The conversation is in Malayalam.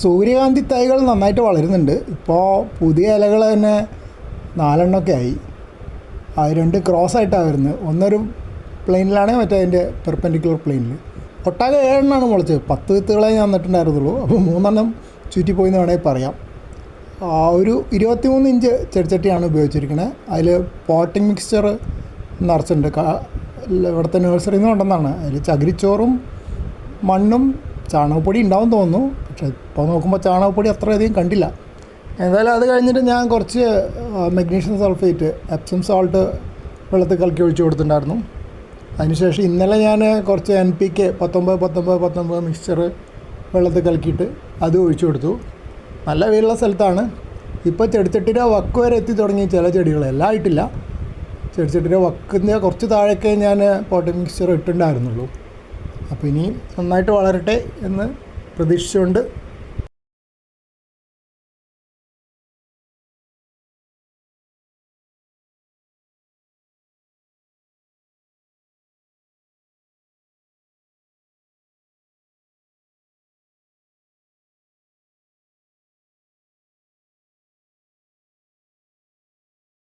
സൂര്യകാന്തി തൈകൾ നന്നായിട്ട് വളരുന്നുണ്ട്. ഇപ്പോൾ പുതിയ ഇലകൾ തന്നെ നാലെണ്ണമൊക്കെ ആയി. അത് രണ്ട് ക്രോസ് ആയിട്ടാണ് വരുന്നത്. ഒന്നൊരു പ്ലെയിനിലാണ് മറ്റേ അതിന്റെ പെർപെൻഡിക്കുലർ പ്ലെയിനിൽ ഒട്ടാകെ ഏഴെണ്ണമാണ് മുളച്ചത് പത്ത് വിത്തുകളെ ഞാൻ നട്ടിട്ടുണ്ടായിരുന്നുള്ളൂ. അപ്പോൾ മൂന്നെണ്ണം ചുറ്റിപ്പോയി എന്ന് വേണമെങ്കിൽ പറയാം. ആ ഒരു ഇരുപത്തിമൂന്ന് ഇഞ്ച് ചെടിച്ചട്ടിയാണ് ഉപയോഗിച്ചിരിക്കുന്നത് അതിൽ പോട്ടിംഗ് മിക്സ്ചർ നിറച്ചിട്ടുണ്ട് ഇവിടുത്തെ നഴ്സറിയിൽ നിന്ന് കൊണ്ടെന്നാണ് അതിൽ ചകിരിച്ചോറും മണ്ണും ചാണകപ്പൊടി ഉണ്ടാവും തോന്നുന്നു. പക്ഷേ ഇപ്പോൾ നോക്കുമ്പോൾ ചാണകപ്പൊടി അത്രയധികം കണ്ടില്ല. എന്തായാലും അത് കഴിഞ്ഞിട്ട് ഞാൻ കുറച്ച് മഗ്നീഷ്യം സൾഫേറ്റ് എപ്സം സോൾട്ട് വെള്ളത്തിൽ കലക്കി ഒഴിച്ചു കൊടുത്തിട്ടുണ്ടായിരുന്നു. അതിനുശേഷം ഇന്നലെ ഞാൻ കുറച്ച് എൻ പി കെ പത്തൊമ്പത് പത്തൊമ്പത് പത്തൊമ്പത് മിക്സ്ചർ വെള്ളത്തിൽ കലക്കിയിട്ട് അത് ഒഴിച്ചു കൊടുത്തു. നല്ല വെയിലുള്ള സ്ഥലത്താണ്. ഇപ്പോൾ ചെടിച്ചട്ടിയുടെ വക്ക് വരെ എത്തി തുടങ്ങി ചില ചെടികൾ. എല്ലാം ആയിട്ടില്ല. ചെടിച്ചട്ടിയുടെ വക്കിന്റെ കുറച്ച് താഴേക്കേ ഞാൻ പോട്ടി മിക്സ്ചർ ഇട്ടിട്ടുണ്ടായിരുന്നുള്ളൂ. അപ്പോൾ ഇനി നന്നായിട്ട് വളരട്ടെ എന്ന് പ്രതീക്ഷിച്ചുകൊണ്ട്